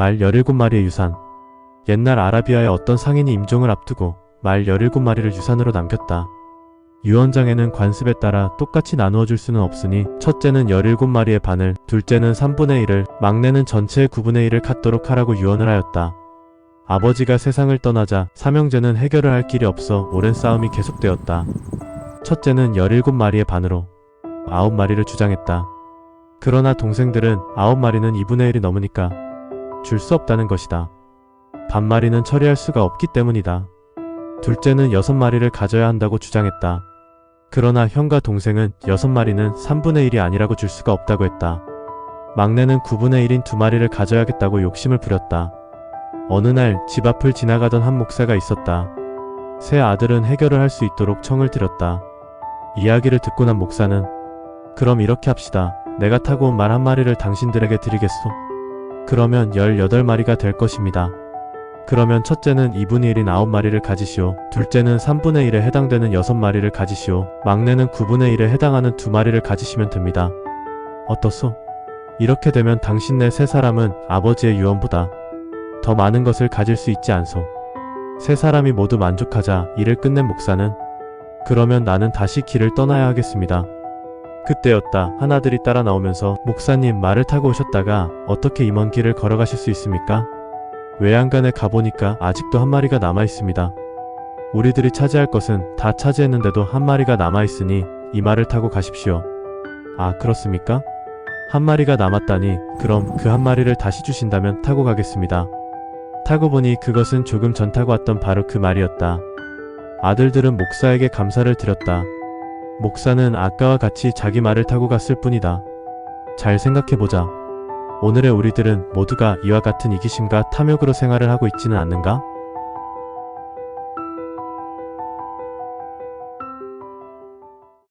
말 17마리의 유산. 옛날 아라비아의 어떤 상인이 임종을 앞두고 말 17마리를 유산으로 남겼다. 유언장에는 관습에 따라 똑같이 나누어 줄 수는 없으니 첫째는 17마리의 반을, 둘째는 3분의 1을, 막내는 전체의 9분의 1을 갖도록 하라고 유언을 하였다. 아버지가 세상을 떠나자 삼형제는 해결을 할 길이 없어 오랜 싸움이 계속되었다. 첫째는 17마리의 반으로 9마리를 주장했다. 그러나 동생들은 9마리는 2분의 1이 넘으니까 줄 수 없다는 것이다. 반마리는 처리할 수가 없기 때문이다. 둘째는 6마리를 가져야 한다고 주장했다. 그러나 형과 동생은 6마리는 3분의 1이 아니라고 줄 수가 없다고 했다. 막내는 9분의 1인 2마리를 가져야겠다고 욕심을 부렸다. 어느 날 집 앞을 지나가던 한 목사가 있었다. 새 아들은 해결을 할 수 있도록 청을 드렸다. 이야기를 듣고 난 목사는 그럼 이렇게 합시다. 내가 타고 온 말 한 마리를 당신들에게 드리겠소. 그러면 18마리가 될 것입니다. 그러면 첫째는 2분의 1인 9마리를 가지시오. 둘째는 3분의 1에 해당되는 6마리를 가지시오. 막내는 9분의 1에 해당하는 2마리를 가지시면 됩니다. 어떻소? 이렇게 되면 당신네 세 사람은 아버지의 유언보다 더 많은 것을 가질 수 있지 않소. 세 사람이 모두 만족하자 일을 끝낸 목사는 그러면 나는 다시 길을 떠나야 하겠습니다. 그때였다. 하나들이 따라 나오면서 목사님 말을 타고 오셨다가 어떻게 이 먼 길을 걸어가실 수 있습니까? 외양간에 가보니까 아직도 한 마리가 남아 있습니다. 우리들이 차지할 것은 다 차지했는데도 한 마리가 남아 있으니 이 말을 타고 가십시오. 아, 그렇습니까? 한 마리가 남았다니 그럼 그 한 마리를 다시 주신다면 타고 가겠습니다. 타고 보니 그것은 조금 전 타고 왔던 바로 그 말이었다. 아들들은 목사에게 감사를 드렸다. 목사는 아까와 같이 자기 말을 타고 갔을 뿐이다. 잘 생각해보자. 오늘의 우리들은 모두가 이와 같은 이기심과 탐욕으로 생활을 하고 있지는 않는가?